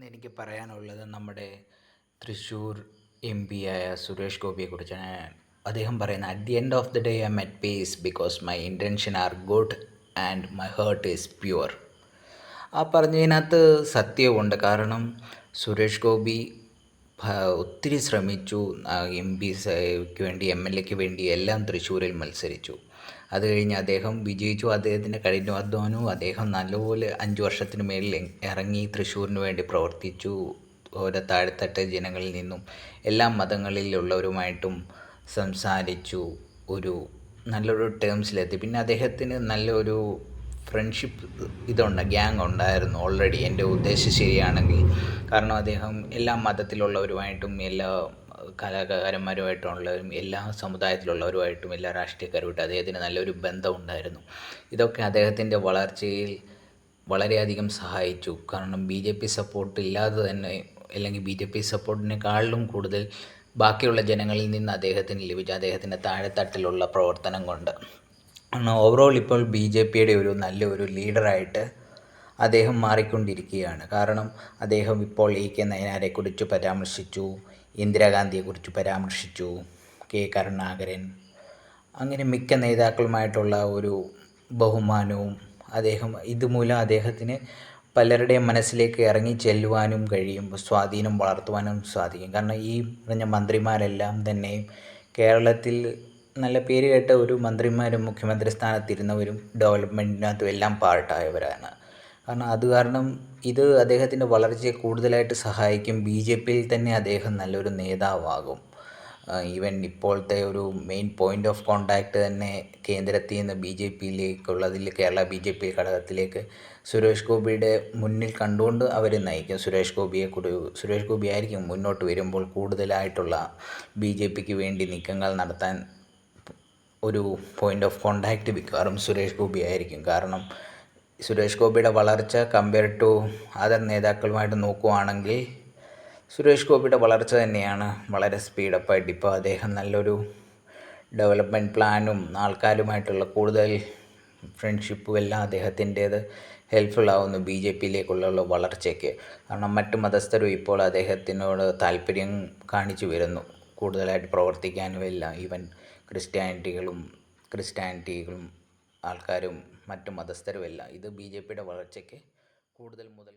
ഇന്ന് എനിക്ക് പറയാനുള്ളത് നമ്മുടെ തൃശ്ശൂർ എം പി ആയ സുരേഷ് ഗോപിയെക്കുറിച്ചാണ് അദ്ദേഹം പറയുന്നത് at the end of the day I'm at peace because my intention are good and my heart is pure ആ പറഞ്ഞതിനകത്ത് സത്യവുമുണ്ട്. കാരണം സുരേഷ് ഗോപി ഒത്തിരി ശ്രമിച്ചു. എം പിക്ക് വേണ്ടി എം എൽ എക്ക് വേണ്ടി എല്ലാം തൃശ്ശൂരിൽ മത്സരിച്ചു. അത് കഴിഞ്ഞ് അദ്ദേഹം വിജയിച്ചു. അദ്ദേഹത്തിന്റെ കഠിനാധ്വാനവും അദ്ദേഹം നല്ലപോലെ അഞ്ച് വർഷത്തിന് മേളിൽ ഇറങ്ങി തൃശ്ശൂരിന് വേണ്ടി പ്രവർത്തിച്ചു. ഓരോ താഴെത്തട്ട് ജനങ്ങളിൽ നിന്നും എല്ലാ മതങ്ങളിലുള്ളവരുമായിട്ടും സംസാരിച്ചു. ഒരു നല്ലൊരു ടേംസിലെത്തി പിന്നെ അദ്ദേഹത്തിന് നല്ലൊരു ഫ്രണ്ട്ഷിപ്പ് ഇതുണ്ട് ഗ്യാങ് ഉണ്ടായിരുന്നു ഓൾറെഡി എന്റെ ഉദ്ദേശം ശരിയാണെങ്കിൽ. കാരണം അദ്ദേഹം എല്ലാ മതത്തിലുള്ളവരുമായിട്ടും എല്ലാ കലാകാരന്മാരുമായിട്ടുള്ളവരും എല്ലാ സമുദായത്തിലുള്ളവരുമായിട്ടും എല്ലാ രാഷ്ട്രീയക്കാരുമായിട്ടും അദ്ദേഹത്തിന് നല്ലൊരു ബന്ധം ഉണ്ടായിരുന്നു ഇതൊക്കെ അദ്ദേഹത്തിന്റെ വളർച്ചയിൽ വളരെയധികം സഹായിച്ചു. കാരണം ബി ജെ പി സപ്പോർട്ട് ഇല്ലാതെ തന്നെ അല്ലെങ്കിൽ ബി ജെ പി സപ്പോർട്ടിനെക്കാളിലും കൂടുതൽ ബാക്കിയുള്ള ജനങ്ങളിൽ നിന്ന് അദ്ദേഹത്തിന് ലഭിച്ച. അദ്ദേഹത്തിന്റെ താഴെത്തട്ടിലുള്ള പ്രവർത്തനം കൊണ്ട്. ഓവറോൾ ഇപ്പോൾ ബി ജെ പിയുടെ ഒരു നല്ല ഒരു ലീഡറായിട്ട് അദ്ദേഹം മാറിക്കൊണ്ടിരിക്കുകയാണ്. കാരണം അദ്ദേഹം ഇപ്പോൾ എ കെ നയനാരെക്കുറിച്ച് പരാമർശിച്ചു ഇന്ദിരാഗാന്ധിയെക്കുറിച്ച് പരാമർശിച്ചു കെ കരുണാകരൻ അങ്ങനെ മിക്ക നേതാക്കളുമായിട്ടുള്ള ഒരു ബഹുമാനവും അദ്ദേഹം ഇതുമൂലം അദ്ദേഹത്തിന് പലരുടെയും മനസ്സിലേക്ക് ഇറങ്ങി ചെല്ലുവാനും കഴിയും സ്വാധീനം വളർത്തുവാനും സാധിക്കും. കാരണം ഈ പറഞ്ഞ മന്ത്രിമാരെല്ലാം തന്നെ കേരളത്തിൽ നല്ല പേര് കേട്ട ഒരു മന്ത്രിമാരും മുഖ്യമന്ത്രി സ്ഥാനത്തിരുന്നവരും ഡെവലപ്മെന്റിനകത്തും എല്ലാം പാർട്ടായവരാണ്. കാരണം അത് കാരണം ഇത് അദ്ദേഹത്തിന്റെ വളർച്ചയെ കൂടുതലായിട്ട് സഹായിക്കും. ബി ജെ പിയിൽ തന്നെ അദ്ദേഹം നല്ലൊരു നേതാവാകും. ഈവൻ ഇപ്പോഴത്തെ ഒരു മെയിൻ പോയിന്റ് ഓഫ് കോണ്ടാക്ട് തന്നെ കേന്ദ്രത്തിൽ നിന്ന് ബി ജെ പിയിലേക്കുള്ളതിൽ കേരള ബി ജെ പി ഘടകത്തിലേക്ക് സുരേഷ് ഗോപിയുടെ മുന്നിൽ കണ്ടുകൊണ്ട് അവർ നയിക്കും. സുരേഷ് ഗോപിയെ സുരേഷ് ഗോപി ആയിരിക്കും മുന്നോട്ട് വരുമ്പോൾ കൂടുതലായിട്ടുള്ള ബി ജെ പിക്ക് വേണ്ടി നീക്കങ്ങൾ നടത്താൻ ഒരു പോയിന്റ് ഓഫ് കോണ്ടാക്റ്റ് മിക്കവാറും സുരേഷ് ഗോപി ആയിരിക്കും. കാരണം സുരേഷ് ഗോപിയുടെ വളർച്ച കമ്പയർ ടു അതർ നേതാക്കളുമായിട്ട് നോക്കുകയാണെങ്കിൽ സുരേഷ് ഗോപിയുടെ വളർച്ച തന്നെയാണ് വളരെ സ്പീഡപ്പായിട്ട് ഇപ്പോൾ അദ്ദേഹം നല്ലൊരു ഡെവലപ്മെന്റ് പ്ലാനും ആൾക്കാരുമായിട്ടുള്ള കൂടുതൽ ഫ്രണ്ട്ഷിപ്പും എല്ലാം അദ്ദേഹത്തിന്റേത് ഹെൽപ്ഫുള്ളാവുന്നു ബി ജെ പിയിലേക്കുള്ള വളർച്ചയ്ക്ക്. കാരണം മറ്റ് മതസ്ഥരും ഇപ്പോൾ അദ്ദേഹത്തിനോട് താല്പര്യം കാണിച്ചു വരുന്നു. കൂടുതലായിട്ട് പ്രവർത്തിക്കാനും എല്ലാം ഈവൻ ക്രിസ്ത്യാനിറ്റികളും ക്രിസ്ത്യാനിറ്റികളും ആൾക്കാരും മറ്റു മതസ്ഥരും എല്ലാം ഇത് ബി ജെ പിയുടെ വളർച്ചയ്ക്ക് കൂടുതൽ മുതൽ